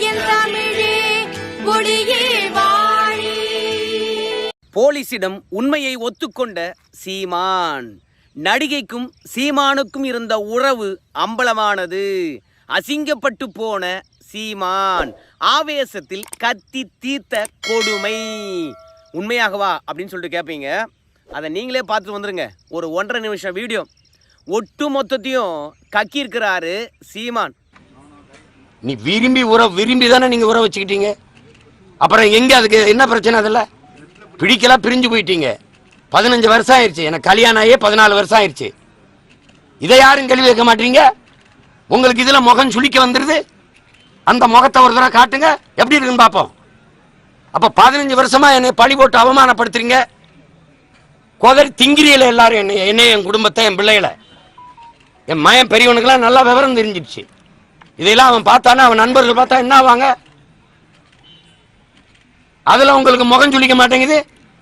என் தமிழே வாழி. போலீசிடம் உண்மையை ஒத்துக்கொண்ட சீமான். நடிகைக்கும் சீமானுக்கும் இருந்த உறவு அம்பலமானது. அசிங்கப்பட்டு போன சீமான் ஆவேசத்தில் கத்தி தீர்த்த கொடுமை. உண்மையாகவா அப்படின்னு சொல்லிட்டு கேட்பீங்க அதை நீங்களே பார்த்துட்டு வந்துருங்க. ஒரு ஒன்றரை நிமிஷம் வீடியோ. ஒட்டு மொத்தத்தையும் கக்கியிருக்கிறாரு சீமான். நீ விரும்பி உறவு விரும்பி தானே நீங்க உறவு வச்சுக்கிட்டீங்க? அப்புறம் எங்க அதுக்கு என்ன பிரச்சனை அதில்? பிடிக்கலாம் பிரிஞ்சு போயிட்டீங்க. பதினஞ்சு வருஷம் ஆயிடுச்சு. எனக்கு கல்யாணம் ஆகியே பதினாலு வருஷம் ஆயிடுச்சு. இதை யாரும் கேள்வி வைக்க மாட்டீங்க? உங்களுக்கு இதில் முகம் சுளிக்க வந்துடுது அந்த முகத்தை ஒரு தடவை காட்டுங்க. எப்படி இருக்குன்னு பார்ப்போம். அப்போ பதினஞ்சு வருஷமாக என்னை பழி போட்டு அவமானப்படுத்துறீங்க. கோதரி திங்கிரியில் எல்லாரும் என்னை என்னை என் குடும்பத்தை என் பிள்ளைகளை. என் மயன் பெரியவனுக்கெல்லாம் நல்லா விவரம் தெரிஞ்சிடுச்சு. இதையெல்லாம் அவன் பார்த்தானா? அவன் நண்பர்கள் பார்த்தா என்ன ஆவாங்க அதில் உங்களுக்கு முகம் சுளிக்க மாட்டேங்குது?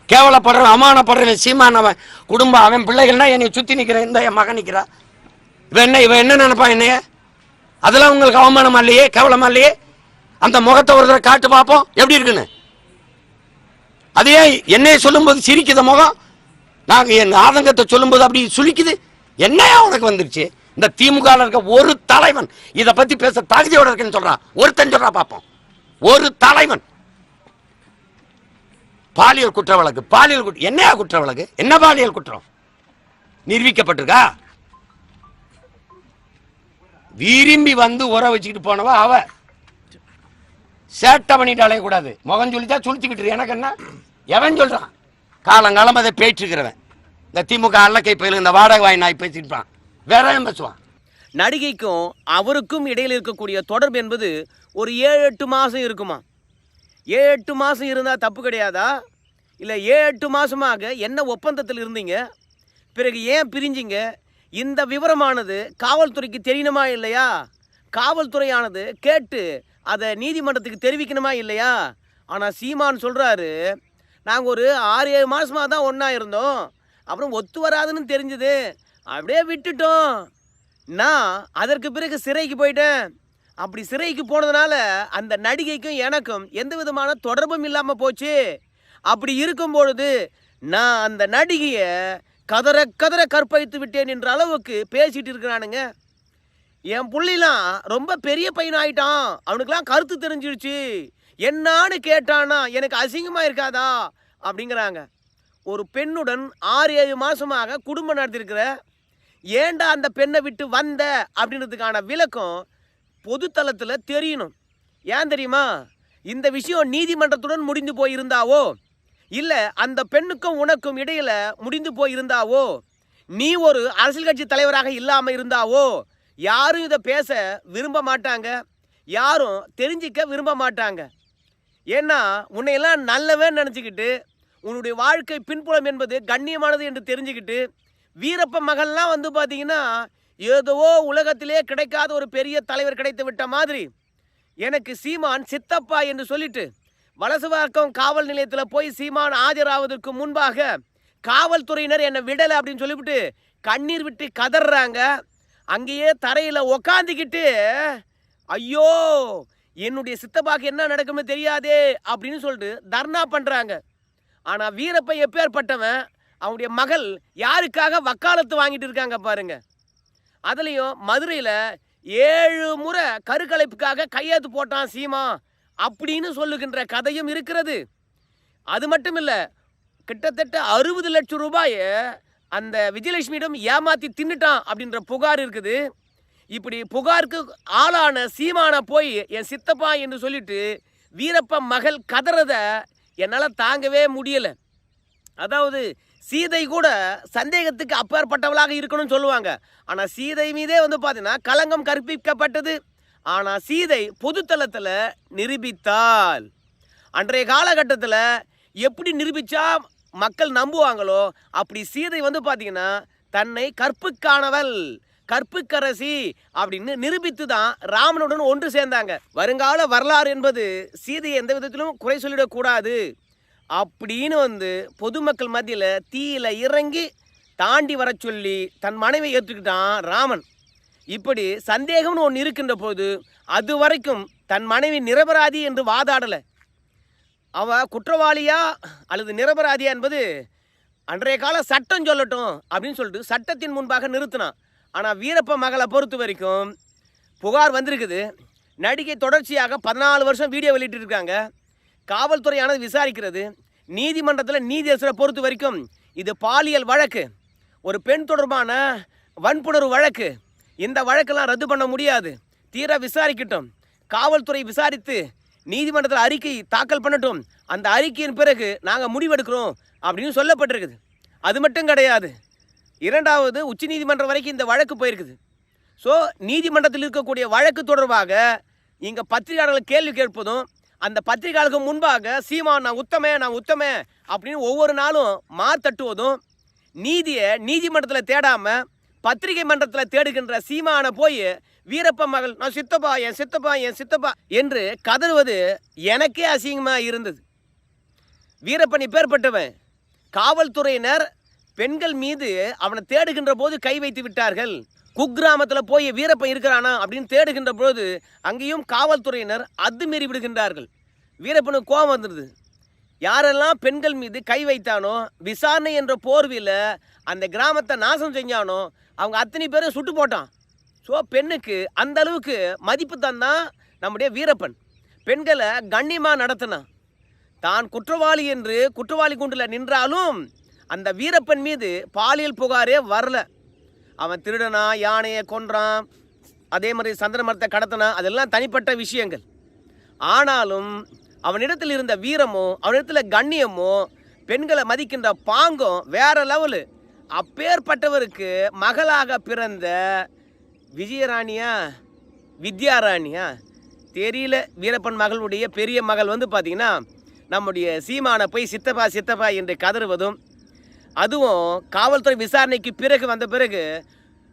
கேவலப்படுற அவமானப்படுறவன் சீமான் அவன் குடும்பம் அவன் பிள்ளைகள்னா என்னை சுற்றி நிற்கிறேன் இந்த என் மகன் நிற்கிறா இவன் என்ன இவன் என்ன நினைப்பான் என்னைய? அதெல்லாம் உங்களுக்கு அவமானமா இல்லையே? கேவலமா இல்லையே? அந்த முகத்தை ஒரு தடவை காட்டு பார்ப்போம். எப்படி இருக்குன்னு? அது ஏன் என்னைய சொல்லும்போது சிரிக்குது முகம்? நாங்கள் என் ஆதங்கத்தை சொல்லும்போது அப்படி சுளிக்குது. என்னையா உனக்கு வந்துருச்சு? இந்த திமுக இருக்க ஒரு தலைவன் இதை பத்தி பேச தகுதியோட இருக்குன்னு சொல்றான். ஒருத்தன் சொல்றா பார்ப்போம் ஒரு தலைவன். பாலியல் குற்ற வழக்கு பாலியல் குற்ற என்னையா குற்ற வழக்கு என்ன பாலியல் குற்றம்? நிரூபிக்கப்பட்டிருக்கா? விரும்பி வந்து உற வச்சுக்கிட்டு போனவ அவ. சேட்டை பண்ணிட்டு அலையக்கூடாது முகம் சொல்லிச்சா சுழிச்சுக்கிட்டு எனக்கு என்ன? எவன் சொல்றான்? காலங்காலம் அதை பேச்சிருக்கிறவன் இந்த திமுக அல்லக்கை பயிலும் இந்த வாடகை வாய் நாய் பேசிட்டு வேற பேசுவான்? நடிகைக்கும் அவருக்கும் இடையில் இருக்கக்கூடிய தொடர்பு என்பது ஒரு ஏழு எட்டு மாதம் இருக்குமா? ஏழு எட்டு மாதம் இருந்தால் தப்பு கிடையாதா? இல்லை ஏழு எட்டு மாதமாக என்ன ஒப்பந்தத்தில் இருந்தீங்க? பிறகு ஏன் பிரிஞ்சிங்க? இந்த விவரமானது காவல்துறைக்கு தெரியணுமா இல்லையா? காவல்துறையானது கேட்டு அதை நீதிமன்றத்துக்கு தெரிவிக்கணுமா இல்லையா? ஆனால் சீமான் சொல்கிறாரு நாங்கள் ஒரு ஆறு ஏழு மாதமாக தான் ஒன்றா இருந்தோம். அப்புறம் ஒத்து வராதுன்னு தெரிஞ்சுது. அப்படியே விட்டுட்டோம். நான் அதற்கு பிறகு சிறைக்கு போயிட்டேன். அப்படி சிறைக்கு போனதுனால அந்த நடிகைக்கும் எனக்கும் எந்த விதமான தொடர்பும் இல்லாமல் போச்சு. அப்படி இருக்கும் பொழுது நான் அந்த நடிகையை கதற கதற கற்பழித்து விட்டேன் என்ற அளவுக்கு பேசிகிட்டு இருக்கிறானுங்க. என் புள்ளிலாம் ரொம்ப பெரிய பையன் ஆயிட்டான். அவனுக்குலாம் கருத்து தெரிஞ்சிருச்சு. என்னான்னு கேட்டானா எனக்கு அசிங்கமாக இருக்காதா? அப்படிங்கிறாங்க. ஒரு பெண்ணுடன் ஆறு ஏழு மாதமாக குடும்பம் நடத்திருக்கிற ஏன்டா அந்த பெண்ணை விட்டு வந்த அப்படின்றதுக்கான விளக்கம் பொதுத்தளத்தில் தெரியணும். ஏன் தெரியுமா? இந்த விஷயம் நீதிமன்றத்துடன் முடிந்து போயிருந்தாவோ? இல்லை அந்த பெண்ணுக்கும் உனக்கும் இடையில் முடிந்து போயிருந்தாவோ? நீ ஒரு அரசியல் கட்சி தலைவராக இல்லாமல் இருந்தாவோ? யாரும் இதை பேச விரும்ப மாட்டாங்க. யாரும் தெரிஞ்சிக்க விரும்ப மாட்டாங்க. ஏன்னா உன்னையெல்லாம் நல்லவன் நினச்சிக்கிட்டு உன்னுடைய வாழ்க்கை பின்புலம் என்பது கண்ணியமானது என்று தெரிஞ்சுக்கிட்டு வீரப்ப மகள்லாம் வந்து பார்த்தீங்கன்னா ஏதோ உலகத்திலே கிடைக்காத ஒரு பெரிய தலைவர் கிடைத்து விட்ட மாதிரி. எனக்கு சீமான் சித்தப்பா என்று சொல்லிட்டு வலசுவாக்கம் காவல் நிலையத்தில் போய் சீமான் ஆஜராவதற்கு முன்பாக காவல்துறையினர் என்னை விடலை அப்படின்னு சொல்லிவிட்டு கண்ணீர் விட்டு கதறாங்க அங்கேயே தரையில் உக்காந்துக்கிட்டு ஐயோ என்னுடைய சித்தப்பாக்கு என்ன நடக்கும்னு தெரியாதே அப்படின்னு சொல்லிட்டு தர்ணா பண்ணுறாங்க ஆனால் வீரப்பன் எப்பேற்பட்டவன் அவனுடைய மகள் யாருக்காக வக்காலத்து வாங்கிட்டு இருக்காங்க பாருங்க. அதுலேயும் மதுரையில் ஏழு முறை கருக்கலைப்புக்காக கையெழுத்து போட்டான் சீமா அப்படின்னு சொல்லுகின்ற கதையும் இருக்கிறது. அது மட்டும் இல்லை கிட்டத்தட்ட அறுபது லட்சம் ரூபாயை அந்த விஜயலட்சுமியிடம் ஏமாத்தி தின்னுட்டான் அப்படின்ற புகார் இருக்குது. இப்படி புகாருக்கு ஆளான சீமான போய் என் சித்தப்பா என்று சொல்லிட்டு வீரப்ப மகள் கதறதை என்னால் தாங்கவே முடியலை. அதாவது சீதை கூட சந்தேகத்துக்கு அப்பாற்பட்டவளாக இருக்கணும்னு சொல்லுவாங்க. ஆனால் சீதை மீதே வந்து பார்த்தீங்கன்னா களங்கம் கற்பிக்கப்பட்டது. ஆனால் சீதை பொதுத்தளத்தில் நிரூபித்தாள். அன்றைய காலகட்டத்தில் எப்படி நிரூபித்தா மக்கள் நம்புவாங்களோ அப்படி சீதை வந்து பார்த்தீங்கன்னா தன்னை கற்புக்கானவள் கற்புக்கரசி அப்படின்னு நிரூபித்து தான் ராமனுடன் ஒன்று சேர்ந்தாங்க. வருங்கால வரலாறு என்பது சீதையை எந்த விதத்திலும் குறை சொல்லிடக்கூடாது. அப்படின்னு வந்து பொதுமக்கள் மத்தியில் தீயில இறங்கி தாண்டி வர சொல்லி தன் மனைவியை ஏற்றுக்கிட்டான் ராமன். இப்படி சந்தேகம்னு ஒன்று இருக்கின்ற போது அது வரைக்கும் தன் மனைவி நிரபராதி என்று வாதாடலை. அவ குற்றவாளியா அல்லது நிரபராதியா என்பது அன்றைய கால சட்டம் சொல்லட்டும் அப்படின்னு சொல்லிட்டு சட்டத்தின் முன்பாக நிறுத்தினான். ஆனால் வீரப்ப மகளை பொறுத்த வரைக்கும் புகார் வந்திருக்குது. நடிகை தொடர்ச்சியாக பதினாலு வருஷம் வீடியோ வெளியிட்டு இருக்காங்க காவல்துறையானது விசாரிக்கிறது நீதிமன்றத்தில் நீதியரசரை பொறுத்த வரைக்கும் இது பாலியல் வழக்கு. ஒரு பெண் தொடர்பான வன்புணர்வு வழக்கு. இந்த வழக்கெல்லாம் ரத்து பண்ண முடியாது. தீர விசாரிக்கட்டும். காவல்துறை விசாரித்து நீதிமன்றத்தில் அறிக்கை தாக்கல் பண்ணட்டும். அந்த அறிக்கையின் பிறகு நாங்கள் முடிவெடுக்கிறோம் அப்படின்னு சொல்லப்பட்டிருக்குது. அது மட்டும் கிடையாது. இரண்டாவது உச்சநீதிமன்றம் வரைக்கும் இந்த வழக்கு போயிருக்குது. ஸோ நீதிமன்றத்தில் இருக்கக்கூடிய வழக்கு தொடர்பாக இங்கே பத்திரிகையாளர்கள் கேள்வி கேட்பதும் அந்த பத்திரிகையாளருக்கு முன்பாக சீமா நான் உத்தமே நான் உத்தமே அப்படின்னு ஒவ்வொரு நாளும் மார்த்தட்டுவதும் நீதியை நீதிமன்றத்தில் தேடாமல் பத்திரிகை மன்றத்தில் தேடுகின்ற சீமானை போய் வீரப்ப மகள் நான் சித்தப்பா என் சித்தப்பா என் சித்தப்பா என்று கதறுவது எனக்கே அசிங்கமாக இருந்தது. வீரப்பன் பேர்பட்டவன் காவல்துறையினர் பெண்கள் மீது அவனை தேடுகின்ற போது கை வைத்து விட்டார்கள். குக்கிராமத்தில் போய் வீரப்பன் இருக்கிறானா அப்படின்னு தேடுகின்ற போது அங்கேயும் காவல்துறையினர் அத்துமீறி விடுகின்றார்கள். வீரப்பனுக்கு கோபம் வந்துடுது. யாரெல்லாம் பெண்கள் மீது கை வைத்தானோ விசாரணை என்ற போர்வையில் அந்த கிராமத்தை நாசம் செஞ்சானோ அவங்க அத்தனை பேரும் சுட்டு போட்டான். ஸோ பெண்ணுக்கு அந்த அளவுக்கு மதிப்பு தந்தான் நம்முடைய வீரப்பன். பெண்களை கண்ணியமாக நடத்தினான். தான் குற்றவாளி என்று குற்றவாளி குண்டில் நின்றாலும் அந்த வீரப்பன் மீது பாலியல் புகாரே வரல. அவன் திருடனா யானையை கொன்றான். அதே மாதிரி சந்திர மரத்தை கடத்தினான் அதெல்லாம் தனிப்பட்ட விஷயங்கள். ஆனாலும் அவனிடத்தில் இருந்த வீரமோ அவனிடத்தில் கண்ணியமோ பெண்களை மதிக்கின்ற பாங்கும் வேற லெவலு அப்பேற்பட்டவருக்கு மகளாக பிறந்த விஜயராணியா வித்யாராணியா? தெரியல. வீரப்பன் மகளுடைய பெரிய மகள் வந்து பார்த்தீங்கன்னா நம்முடைய சீமானை போய் சித்தப்பா சித்தப்பா என்று கதறுவதும் அதுவும் காவல்துறை விசாரணைக்கு பிறகு வந்த பிறகு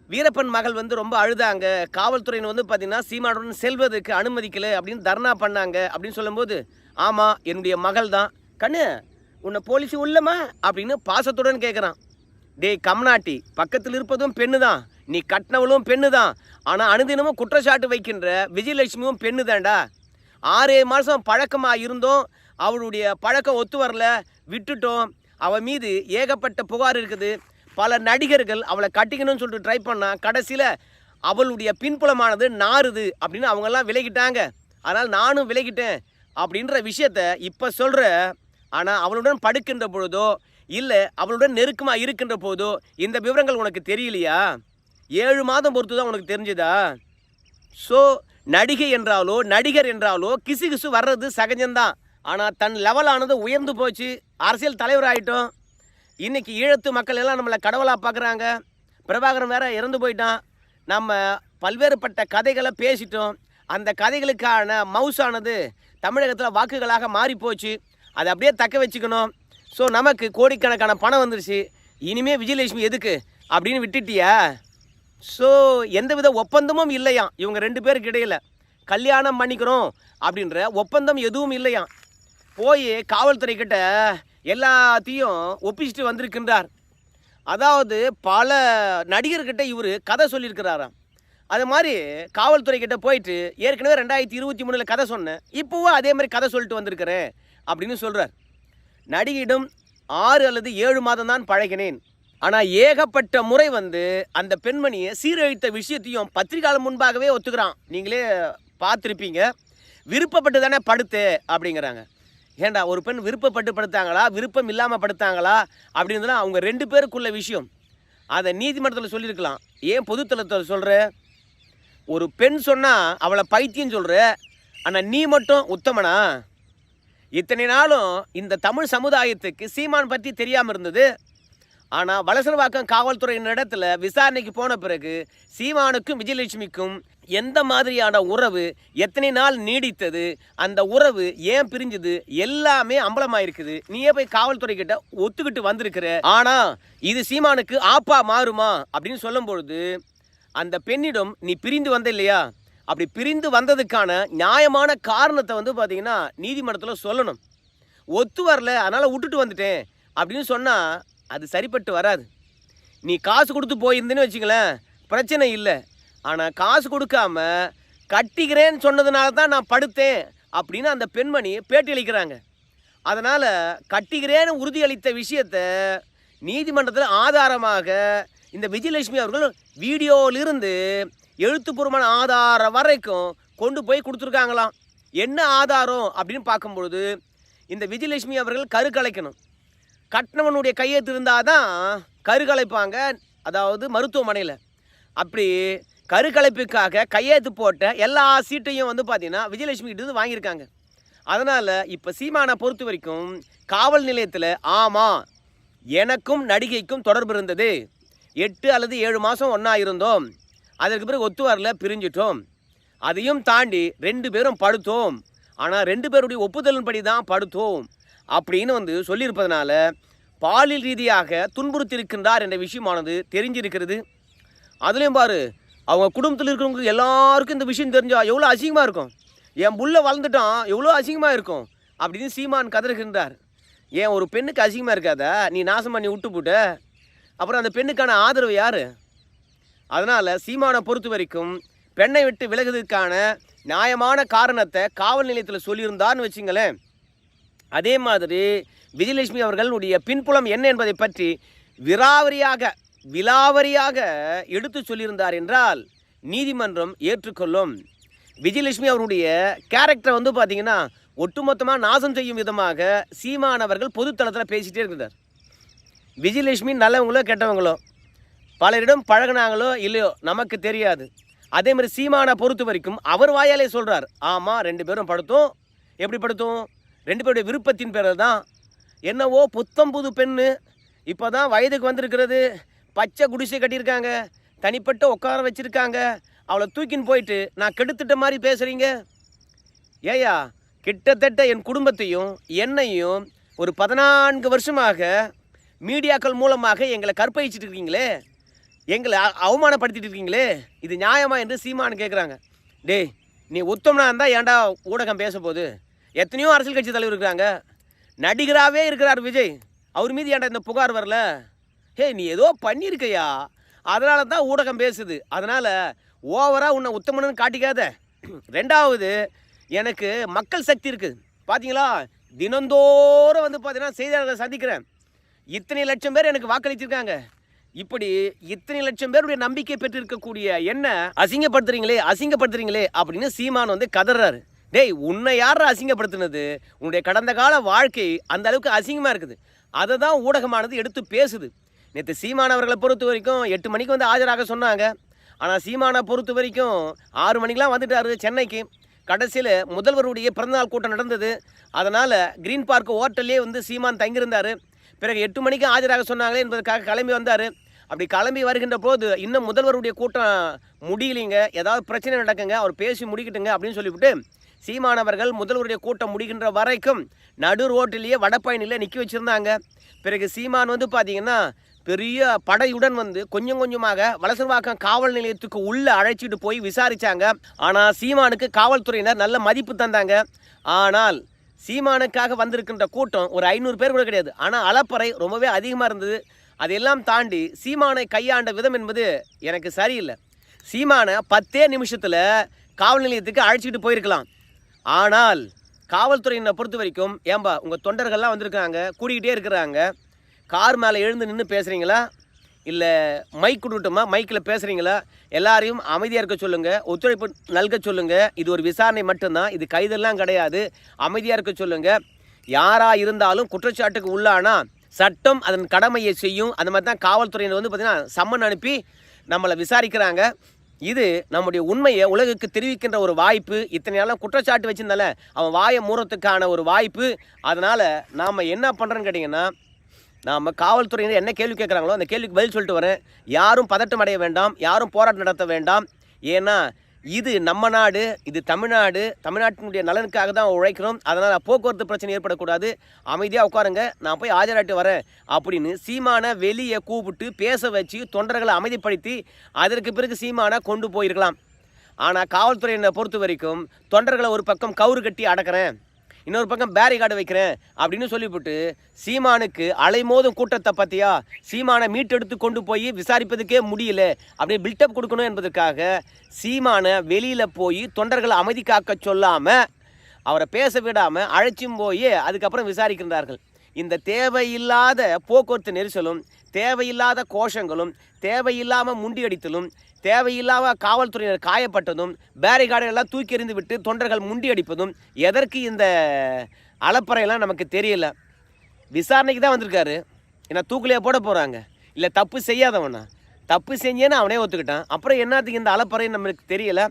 வீரப்பன் மகள் வந்து ரொம்ப அழுதாங்க. காவல்துறையினர் வந்து பார்த்தீங்கன்னா சீமானுடன் செல்வதற்கு அனுமதிக்கல அப்படின்னு தர்ணா பண்ணாங்க அப்படின்னு சொல்லும்போது ஆமாம் என்னுடைய மகள் தான். கண்ணு உன்னை போலீஸ் உள்ளமா? அப்படின்னு பாசத்துடன் கேட்குறான் டேய் கம்னாட்டி பக்கத்தில் இருப்பதும் பெண்ணு தான். நீ கட்டினவளும் பெண்ணு தான். ஆனால் அனுதினமும் குற்றச்சாட்டு வைக்கின்ற விஜயலட்சுமியும் பெண்ணு தான்டா. ஆறே மாதம் பழக்கமாக இருந்தோம். அவளுடைய பழக்கம் ஒத்து வரல. விட்டுட்டோம். அவள் மீது ஏகப்பட்ட புகார் இருக்குது. பல நடிகர்கள் அவளை கட்டிக்கணும்னு சொல்லிட்டு ட்ரை பண்ணால் கடைசியில் அவளுடைய பின்புலமானது நாறுது அப்படின்னு அவங்கெல்லாம் விலகிட்டாங்க. அதனால் நானும் விலகிட்டேன் அப்படின்ற விஷயத்த இப்போ சொல்கிற ஆனால் அவளுடன் படுக்கின்ற பொழுதோ இல்லை அவளுடன் நெருக்கமாக இருக்கின்ற போதோ இந்த விவரங்கள் உனக்கு தெரியலையா? ஏழு மாதம் பொறுத்து தான் உனக்கு தெரிஞ்சுதா? ஸோ நடிகை என்றாலோ நடிகர் என்றாலோ கிசு கிசு வர்றது சகஜம்தான். ஆனால் தன் லெவலானது உயர்ந்து போச்சு. அரசியல் தலைவர் ஆகிட்டோம் இன்றைக்கி ஈழத்து மக்கள் எல்லாம் நம்மளை கடவுளாக பார்க்குறாங்க பிரபாகரன் வேற இறந்து போயிட்டான். நம்ம பல்வேறுபட்ட கதைகளை பேசிட்டோம். அந்த கதைகளுக்கான மவுசானது தமிழகத்தில் வாக்குகளாக மாறி போச்சு. அதை அப்படியே தக்க வச்சுக்கணும். ஸோ நமக்கு கோடிக்கணக்கான பணம் வந்துருச்சு. இனிமே விஜயலட்சுமி எதுக்கு அப்படின்னு விட்டுட்டியா? ஸோ எந்தவித ஒப்பந்தமும் இல்லையாம். இவங்க ரெண்டு பேருக்கு இடையில். கல்யாணம் பண்ணிக்கிறோம் அப்படின்ற ஒப்பந்தம் எதுவும் இல்லையாம். போய் காவல்துறை கிட்ட எல்லாத்தையும் ஒப்பிச்சுட்டு வந்திருக்கின்றார். அதாவது பல நடிகர்கிட்ட இவர் கதை சொல்லியிருக்கிறாராம். அது மாதிரி காவல்துறை கிட்ட போயிட்டு ஏற்கனவே ரெண்டாயிரத்தி இருபத்தி மூணில் கதை சொன்னேன். இப்போவும் அதே மாதிரி கதை சொல்லிட்டு வந்திருக்கிறேன் அப்படின்னு சொல்கிறார் நடிகையிடம் ஆறு அல்லது ஏழு மாதம் தான் பழகினேன். ஆனால் ஏகப்பட்ட முறை வந்து அந்த பெண்மணியை சீரழித்த விஷயத்தையும் பத்திரிகையாளர் முன்பாகவே ஒத்துக்கிறான். நீங்களே பார்த்துருப்பீங்க. விருப்பப்பட்டு தானே படுத்து அப்படிங்கிறாங்க. ஏண்டா ஒரு பெண் விருப்பப்பட்டு படுத்தாங்களா விருப்பம் இல்லாமல் படுத்தாங்களா அப்படின்றதுலாம் அவங்க ரெண்டு பேருக்குள்ள விஷயம். அதை நீதிமன்றத்தில் சொல்லியிருக்கலாம். ஏன் பொதுத்தளத்தில் சொல்கிற ஒரு பெண் சொன்னால் அவளை பைத்தியம் சொல்கிற ஆனால் நீ மட்டும் உத்தமனா? இத்தனை நாளும் இந்த தமிழ் சமுதாயத்துக்கு சீமான் பற்றி தெரியாமல் இருந்தது. ஆனால் வலசரவாக்கம் காவல்துறையின் இடத்துல விசாரணைக்கு போன பிறகு சீமானுக்கும் விஜயலட்சுமிக்கும் எந்த மாதிரியான உறவு எத்தனை நாள் நீடித்தது அந்த உறவு ஏன் பிரிஞ்சுது எல்லாமே அம்பலமாயிருக்குது. நீயே போய் காவல்துறை கிட்ட ஒத்துக்கிட்டு வந்திருக்கிற. ஆனா இது சீமானுக்கு ஆப்பா மாறுமா அப்படின்னு சொல்லும் பொழுது அந்த பெண்ணிடம் நீ பிரிந்து வந்த இல்லையா? அப்படி பிரிந்து வந்ததுக்கான நியாயமான காரணத்தை வந்து பார்த்தீங்கன்னா நீதிமன்றத்தில் சொல்லணும். ஒத்து வரல அதனால் விட்டுட்டு வந்துட்டேன் அப்படின்னு சொன்னால் அது சரிப்பட்டு வராது. நீ காசு கொடுத்து போயிருந்தேன்னு வச்சுங்களேன் பிரச்சனை இல்லை. ஆனால் காசு கொடுக்காம கட்டிக்கிறேன்னு சொன்னதுனால தான் நான் படுத்தேன் அப்படின்னு அந்த பெண்மணி பேட்டி அளிக்கிறாங்க அதனால் கட்டிக்கிறேன்னு உறுதியளித்த விஷயத்த நீதிமன்றத்தில் ஆதாரமாக இந்த விஜயலட்சுமி அவர்கள் வீடியோவிலிருந்து எழுத்துப்பூர்வமான ஆதாரம் வரைக்கும் கொண்டு போய் கொடுத்துருக்காங்களாம். என்ன ஆதாரம் அப்படின்னு பார்க்கும்பொழுது இந்த விஜயலட்சுமி அவர்கள் கரு கலைக்கணும் கட்டினவனுடைய கையெழுத்து இருந்தால் தான் கரு கலைப்பாங்க அதாவது மருத்துவமனையில். அப்படி கருக்கலைப்புக்காக கையெழுத்து போட்ட எல்லா சீட்டையும் வந்து பார்த்தீங்கன்னா விஜயலட்சுமி கிட்ட இருந்து வாங்கியிருக்காங்க. அதனால் இப்போ சீமானை பொறுத்த வரைக்கும் காவல் நிலையத்தில் ஆமாம் எனக்கும் நடிகைக்கும் தொடர்பு இருந்தது. எட்டு அல்லது ஏழு மாதம் ஒன்றா இருந்தோம். அதற்கு பிறகு ஒத்து வரல பிரிஞ்சிட்டோம். அதையும் தாண்டி ரெண்டு பேரும் படுத்தோம். ஆனால் ரெண்டு பேருடைய ஒப்புதலின்படி தான் படுத்தோம். அப்படின்னு வந்து சொல்லியிருப்பதனால பாலியல் ரீதியாக துன்புறுத்தியிருக்கின்றார் என்ற விஷயமானது தெரிஞ்சிருக்கிறது. அதுலேயும் பாரு அவங்க குடும்பத்தில் இருக்கிறவங்களுக்கு எல்லாருக்கும் இந்த விஷயம் தெரிஞ்சால் எவ்வளோ அசிங்கமாக இருக்கும். என் புள்ள வளர்ந்துட்டான் எவ்வளோ அசிங்கமாக இருக்கும் அப்படின்னு சீமான் கதறுகின்றார். ஏன் ஒரு பெண்ணுக்கு அசிங்கமாக இருக்காதா? நீ நாசம் பண்ணி விட்டு போட்ட. அப்புறம் அந்த பெண்ணுக்கான ஆதரவு யார்? அதனால் சீமானை பொறுத்த வரைக்கும் பெண்ணை விட்டு விலகுவதற்கான நியாயமான காரணத்தை காவல் நிலையத்தில் சொல்லியிருந்தான்னு வச்சுங்களேன். அதே மாதிரி விஜயலட்சுமி அவர்களுடைய பின்புலம் என்ன என்பதை பற்றி விராவரியாக விலாவரியாக எடுத்து சொல்லியிருந்தார் என்றால் நீதிமன்றம் ஏற்றுக்கொள்ளும். விஜயலட்சுமி அவருடைய கேரக்டரை வந்து பார்த்தீங்கன்னா ஒட்டுமொத்தமாக நாசம் செய்யும் விதமாக சீமானவர்கள் பொதுத்தளத்தில் பேசிகிட்டே இருக்கிறார். விஜயலட்சுமி நல்லவங்களோ கெட்டவங்களோ பலரிடம் பழகுனாங்களோ இல்லையோ நமக்கு தெரியாது. அதே மாதிரி சீமானை பொறுத்த வரைக்கும் அவர் வாயாலே சொல்கிறார் ஆமாம் ரெண்டு பேரும் படுத்தும். எப்படி படுத்தும்? ரெண்டு பேருடைய விருப்பத்தின் பேரில் தான் என்னவோ புத்தம் புது பெண்ணு இப்போ தான் வயதுக்கு வந்திருக்கிறது. பச்சை குடிசை கட்டியிருக்காங்க. தனிப்பட்ட உட்கார வச்சுருக்காங்க. அவளை தூக்கின்னு போயிட்டு நான் கெடுத்துட்ட மாதிரி பேசுகிறீங்க ஏயா கிட்டத்தட்ட என் குடும்பத்தையும் என்னையும் ஒரு பதினான்கு வருஷமாக மீடியாக்கள் மூலமாக எங்களை கற்பழிச்சிட்டு இருக்கீங்களே. எங்களை அவமானப்படுத்திட்டு இருக்கீங்களே. இது நியாயமா என்று சீமான்னு கேட்குறாங்க டேய் நீ உத்தமனா இருந்தால் ஏன்டா ஊடகம் பேச போகுது எத்தனையோ அரசியல் கட்சி தலைவர் இருக்கிறாங்க. நடிகராகவே இருக்கிறார் விஜய். அவர் மீது ஏன்டா இந்த புகார் வரல? ஹே நீ ஏதோ பண்ணியிருக்கையா? அதனால தான் ஊடகம் பேசுது. அதனால் ஓவராக உன்னை உத்தமனு காட்டிக்காத. ரெண்டாவது எனக்கு மக்கள் சக்தி இருக்குது பார்த்தீங்களா தினந்தோறும் வந்து பார்த்தீங்கன்னா செய்தியாளர்களை சந்திக்கிறேன். இத்தனை லட்சம் பேர் எனக்கு வாக்களிச்சிருக்காங்க. இப்படி இத்தனை லட்சம் பேருடைய நம்பிக்கை பெற்றிருக்கக்கூடிய என்ன அசிங்கப்படுத்துறீங்களே அசிங்கப்படுத்துறீங்களே அப்படின்னு சீமான் வந்து கதறாரு. டேய் உன்னை யார் அசிங்கப்படுத்தினது? உன்னுடைய கடந்த கால வாழ்க்கை அந்த அளவுக்கு அசிங்கமாக இருக்குது. அதை தான் ஊடகமானது எடுத்து பேசுது. நேற்று சீமானவர்களை பொறுத்த வரைக்கும் எட்டு மணிக்கு வந்து ஆஜராக சொன்னாங்க. ஆனால் சீமானை பொறுத்த வரைக்கும் ஆறு மணிக்கெலாம் வந்துட்டாரு சென்னைக்கு. கடைசியில் முதல்வருடைய பிறந்தநாள் கூட்டம் நடந்தது. அதனால் கிரீன் பார்க் ஹோட்டல்லே வந்து சீமான் தங்கியிருந்தார். பிறகு எட்டு மணிக்கு ஆஜராக சொன்னாங்களே என்பதற்காக கிளம்பி வந்தார். அப்படி கிளம்பி வருகின்ற போது இன்னும் முதல்வருடைய கூட்டம் முடியலைங்க. ஏதாவது பிரச்சனை நடக்குங்க. அவர் பேசி முடிக்கட்டுங்க அப்படின்னு சொல்லிவிட்டு சீமானவர்கள் முதல்வருடைய கூட்டம் முடிகின்ற வரைக்கும் நடு ரோட்டிலேயே வடப்பயணிலே நிற்க வச்சுருந்தாங்க. பிறகு சீமான் வந்து பார்த்தீங்கன்னா பெரிய படையுடன் வந்து கொஞ்சம் கொஞ்சமாக வலசர்வாக்கம் காவல் நிலையத்துக்கு உள்ளே அழைச்சிட்டு போய் விசாரித்தாங்க ஆனால் சீமானுக்கு காவல்துறையினர் நல்ல மதிப்பு தந்தாங்க. ஆனால் சீமானுக்காக வந்திருக்கின்ற கூட்டம் ஒரு ஐநூறு பேர் கூட கிடையாது. ஆனால் அலப்பறை ரொம்பவே அதிகமாக இருந்தது. அதையெல்லாம் தாண்டி சீமானை கையாண்ட விதம் என்பது எனக்கு சரியில்லை. சீமானை பத்தே நிமிஷத்தில் காவல் நிலையத்துக்கு அழைச்சிட்டு போயிருக்கலாம். ஆனால் காவல்துறையினை பொறுத்த வரைக்கும் ஏம்பா உங்கள் தொண்டர்கள்லாம் வந்திருக்காங்க கூடிக்கிட்டே இருக்கிறாங்க. கார் மேலே எழுந்து நின்று பேசுகிறீங்களா இல்லை மைக் கொடுக்கட்டுமா? மைக்கில் பேசுகிறீங்களா எல்லாரையும் அமைதியாக இருக்க சொல்லுங்கள் ஒத்துழைப்பு நல்க சொல்லுங்கள் இது ஒரு விசாரணை மட்டும்தான் இது கைதெல்லாம் கிடையாது. அமைதியாக இருக்க சொல்லுங்கள் யாராக இருந்தாலும் குற்றச்சாட்டுக்கு உள்ளானா சட்டம் அதன் கடமையை செய்யும். அந்த மாதிரி தான் காவல்துறையினர் வந்து பார்த்திங்கன்னா சம்மன் அனுப்பி நம்மளை விசாரிக்கிறாங்க. இது நம்முடைய உண்மையை உலகுக்கு தெரிவிக்கின்ற ஒரு வாய்ப்பு. இத்தனை நாளாக குற்றச்சாட்டு வச்சிருந்தால அவன் வாயை மூறத்துக்கான ஒரு வாய்ப்பு. அதனால் நாம் என்ன பண்ணுறோன்னு கேட்டிங்கன்னா நாம் காவல்துறையினர் என்ன கேள்வி கேட்குறாங்களோ அந்த கேள்விக்கு பதில் சொல்லிட்டு வரேன். யாரும் பதட்டம் அடைய வேண்டாம் யாரும் போராட்டம் நடத்த வேண்டாம். ஏன்னா இது நம்ம நாடு இது தமிழ்நாடு. தமிழ்நாட்டினுடைய நலனுக்காக தான் உழைக்கிறோம். அதனால் போக்குவரத்து பிரச்சனை ஏற்படக்கூடாது. அமைதியாக உட்காருங்க. நான் போய் ஆஜராட்டு வரேன் அப்படின்னு சீமானை வெளியே கூப்பிட்டு பேச வச்சு தொண்டர்களை அமைதிப்படுத்தி அதற்கு பிறகு சீமானை கொண்டு போயிருக்கலாம். ஆனால் காவல்துறையினை பொறுத்த வரைக்கும் தொண்டர்களை ஒரு பக்கம் கவுறு கட்டி அடக்கிறேன். இன்னொரு பக்கம் பேரிகார்டு வைக்கிறேன் அப்படின்னு சொல்லிவிட்டு சீமானுக்கு அலைமோதும் கூட்டத்தை பற்றியா சீமானை மீட்டெடுத்து கொண்டு போய் விசாரிப்பதுக்கே முடியல. அப்படி பில்டப் கொடுக்கணும் என்பதற்காக சீமானை வெளியில் போய் தொண்டர்களை அமைதி காக்க சொல்லாமல் அவரை பேச விடாமல் அழைச்சும் போய் அதுக்கப்புறம் விசாரிக்கின்றார்கள். இந்த தேவையில்லாத போக்குவரத்து நெரிசலும் தேவையில்லாத கோஷங்களும் தேவையில்லாமல் முண்டியடித்தலும் தேவையில்லாமல் காவல்துறையினர் காயப்பட்டதும் பேரிகார்டுகளெல்லாம் தூக்கி எறிந்து விட்டு தொண்டர்கள் முண்டியடிப்பதும் எதற்கு இந்த அலப்பறையெல்லாம் நமக்கு தெரியல. விசாரணைக்கு தான் வந்திருக்காரு. ஏன்னா தூக்கிலே போட போகிறாங்க இல்லை தப்பு செய்யாதவனா. தப்பு செஞ்சேன்னு அவனே ஒத்துக்கிட்டான். அப்புறம் என்னத்துக்கு இந்த அலப்பறை நம்மளுக்கு தெரியல.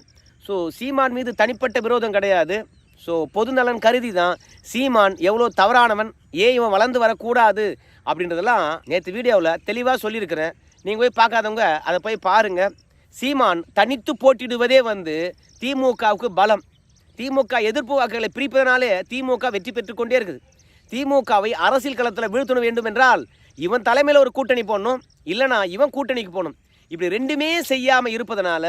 ஸோ சீமான் மீது தனிப்பட்ட விரோதம் கிடையாது. ஸோ பொதுநலன் கருதி தான் சீமான் எவ்வளோ தவறானவன் ஏன் இவன் வளர்ந்து வரக்கூடாது அப்படின்றதெல்லாம் நேற்று வீடியோவில் தெளிவாக சொல்லியிருக்கிறேன். நீங்கள் போய் பார்க்காதவங்க அதை போய் பாருங்கள் சீமான் தனித்து போட்டிடுவதே வந்து திமுகவுக்கு பலம். திமுக எதிர்ப்பு வாக்குகளை பிரிப்பதனாலே திமுக வெற்றி பெற்று கொண்டே இருக்குது. திமுகவை அரசியல் களத்தில் வீழ்த்தணும் வேண்டும் என்றால் இவன் தலைமையில் ஒரு கூட்டணி போடணும் இல்லைனா இவன் கூட்டணிக்கு போகணும். இப்படி ரெண்டுமே செய்யாமல் இருப்பதனால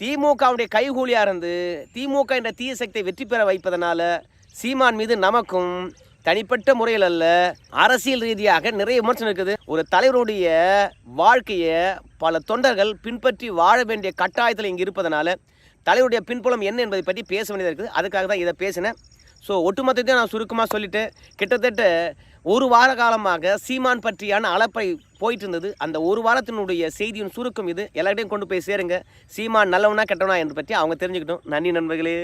திமுகவுடைய கைகூலியாக இருந்து திமுக என்ற தீய சக்தியை வெற்றி பெற வைப்பதனால சீமான் மீது நமக்கும் தனிப்பட்ட முறையில் அல்ல அரசியல் ரீதியாக நிறைய விமர்சனம் இருக்குது. ஒரு தலைவருடைய வாழ்க்கையை பல தொண்டர்கள் பின்பற்றி வாழ வேண்டிய கட்டாயத்தில் இங்கே இருப்பதனால தலைவருடைய பின்புலம் என்ன என்பதை பற்றி பேச வேண்டியதாக இருக்குது. அதுக்காக தான் இதை பேசினேன். ஸோ ஒட்டுமொத்தத்தையும் நான் சுருக்கமாக சொல்லிவிட்டு கிட்டத்தட்ட ஒரு வார காலமாக சீமான் பற்றியான அலப்பை போயிட்டு இருந்தது அந்த ஒரு வாரத்தினுடைய செய்தியின் சுருக்கம் இது. எல்லார்டையும் கொண்டு போய் சேருங்க. சீமான் நல்லவனா கெட்டவனா என்று பற்றி அவங்க தெரிஞ்சுக்கிட்டோம். நன்றி நண்பர்களே.